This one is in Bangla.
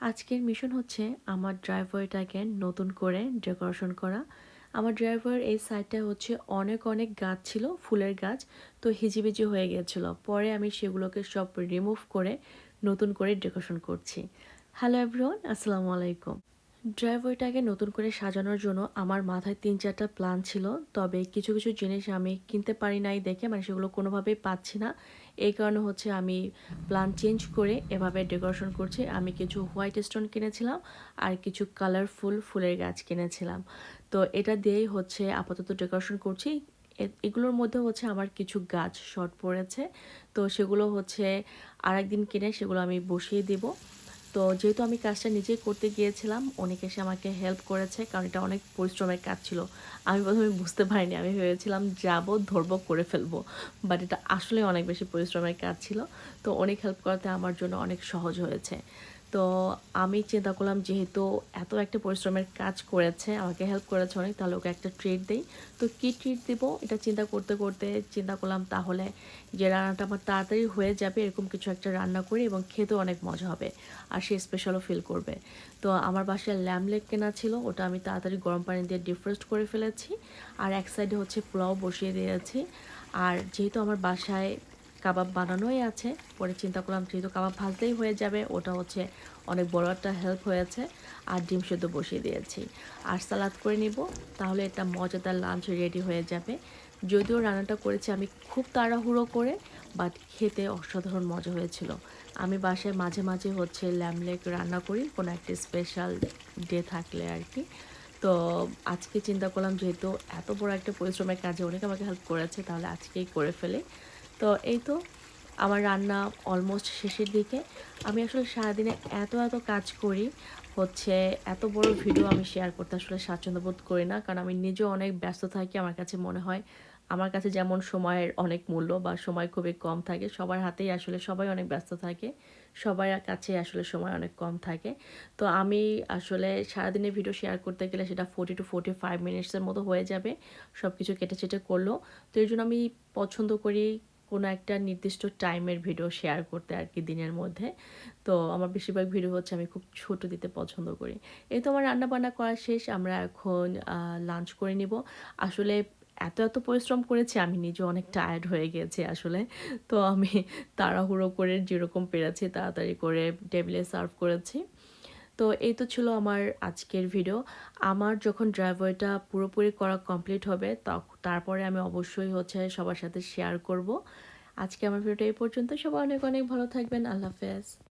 আজকের মিশন হচ্ছে আমার ড্রাইভারটাকে নতুন করে ডেকোরেশন করা। আমার ড্রাইভার এই সাইডটা হচ্ছে অনেক অনেক গাছ ছিল, ফুলের গাছ, তো হিজিবিজি হয়ে গিয়েছিল পরে আমি সেগুলোকে সব রিমুভ করে নতুন করে ডেকোরেশন করছি। হ্যালো এভরিওয়ান আসসালামু আলাইকুম। ড্রাইভারটাকে নতুন করে সাজানোর জন্য আমার মাথায় তিন চারটা প্ল্যান ছিল, তবে কিছু কিছু জিনিস আমি কিনতে পারি নাই দেখে মানে সেগুলো কোনোভাবেই পাচ্ছি না। এই কারণে হচ্ছে আমি প্ল্যান চেঞ্জ করে এভাবে ডেকোরেশন করছি। আমি কিছু হোয়াইট স্টোন কিনেছিলাম আর কিছু কালারফুল ফুলের গাছ কিনেছিলাম। তো এটা দিয়েই হচ্ছে আপাতত ডেকোরেশন করছি। এগুলোর মধ্যে হচ্ছে আমার কিছু গাছ শর্ট পড়েছে। তো সেগুলো হচ্ছে আরেকদিন কিনে সেগুলো আমি বসিয়ে দেবো। তো যেহেতু আমি কাজটা নিজেই করতে গিয়েছিলাম, অনেক এসে আমাকে হেল্প করেছে, কারণ এটা অনেক পরিশ্রমের কাজ ছিল। আমি প্রথমে বুঝতে পারিনি, আমি ভেবেছিলাম যাব, ধরবো, করে ফেলব। বাট এটা আসলে অনেক বেশি পরিশ্রমের কাজ ছিল। তো অনেক হেল্প করাতে আমার জন্য অনেক সহজ হয়েছে। তো আমি চিন্তা করলাম যেহেতু এত একটা পরিশ্রমের কাজ করেছে, আমাকে হেল্প করেছে অনেক, তাহলে ওকে একটা ট্রিট দিই। তো কী ট্রিট দিব এটা চিন্তা করতে করতে চিন্তা করলাম তাহলে যে রান্নাটা আমার তাড়াতাড়ি হয়ে যাবে, এরকম কিছু একটা রান্না করি এবং খেতেও অনেক মজা হবে আর সে স্পেশালও ফিল করবে। তো আমার বাসায় ল্যামলেক কেনা ছিল, ওটা আমি তাড়াতাড়ি গরম পানি দিয়ে ডিফ্রোস্ট করে ফেলেছি। আর এক সাইডে হচ্ছে পোলাও বসিয়ে দিয়েছি। আর যেহেতু আমার বাসায় কাবাব বানানোই আছে। পরে চিন্তা করলাম, যেহেতু কাবাব ভাজলেই হয়ে যাবে, ওটা হচ্ছে অনেক বড় একটা হেল্প হয়েছে। আর ডিম সেদ্ধ বসিয়ে দিয়েছি। আর সালাদ করে নিব, তাহলে এটা মজাদার লাঞ্চ রেডি হয়ে যাবে। যদিও রান্নাটা করেছি আমি খুব তাড়াহুড়ো করে বাট খেতে অসাধারণ মজা হয়েছিল। আমি বাসায় মাঝে মাঝে হচ্ছে ল্যামলেক রান্না করি, কোনো একটা স্পেশাল ডে থাকলে আর কি। তো আজকে চিন্তা করলাম, যেহেতু এত বড় একটা পরিশ্রমের কাজে অনেক আমাকে হেল্প করেছে, তাহলে আজকেই করে ফেলে। তো এই তো আমার রান্না অলমোস্ট শেষের দিকে। আমি আসলে সারাদিনে এত এত কাজ করি, হচ্ছে এত বড় ভিডিও আমি শেয়ার করতে আসলে স্বাচ্ছন্দ্য বোধ করি না, কারণ আমি নিজেও অনেক ব্যস্ত থাকি, আমার কাছে মনে হয় আমার কাছে যেমন সময়ের অনেক মূল্য বা সময় খুবই কম থাকে, সবার হাতেই আসলে সবাই অনেক ব্যস্ত থাকে, সবার কাছে আসলে সময় অনেক কম থাকে। তো আমি আসলে সারাদিনের ভিডিও শেয়ার করতে গেলে সেটা ফোর্টি টু ফোর্টি ফাইভ মিনিটসের মতো হয়ে যাবে সব কিছু কেটে চেটে করল তো এই জন্য আমি পছন্দ করি কোনো একটা নির্দিষ্ট টাইমের ভিডিও শেয়ার করতে আর কি দিনের মধ্যে। তো আমার বেশিরভাগ ভিডিও হচ্ছে আমি খুব ছোট দিতে পছন্দ করি। এই তো আমার রান্না বান্না করা শেষ, আমরা এখন লাঞ্চ করে নিব। আসলে এত এত পরিশ্রম করেছি, আমি নিজে অনেক টায়ার্ড হয়ে গেছি আসলে। তো আমি তাড়াহুড়ো করে যেরকম পেরেছি, তাড়াতাড়ি করে টেবিলে সার্ভ করেছি। তো এই তো ছিল আমার আজকের ভিডিও আমার যখন ড্রাইভারটা পুরোপুরি করা কমপ্লিট হবে তারপরে আমি অবশ্যই হচ্ছে সবার সাথে শেয়ার করব। আজকে আমার ভিডিওটা এই পর্যন্ত সবাই অনেক অনেক ভালো থাকবেন। আল্লাহ হাফেজ।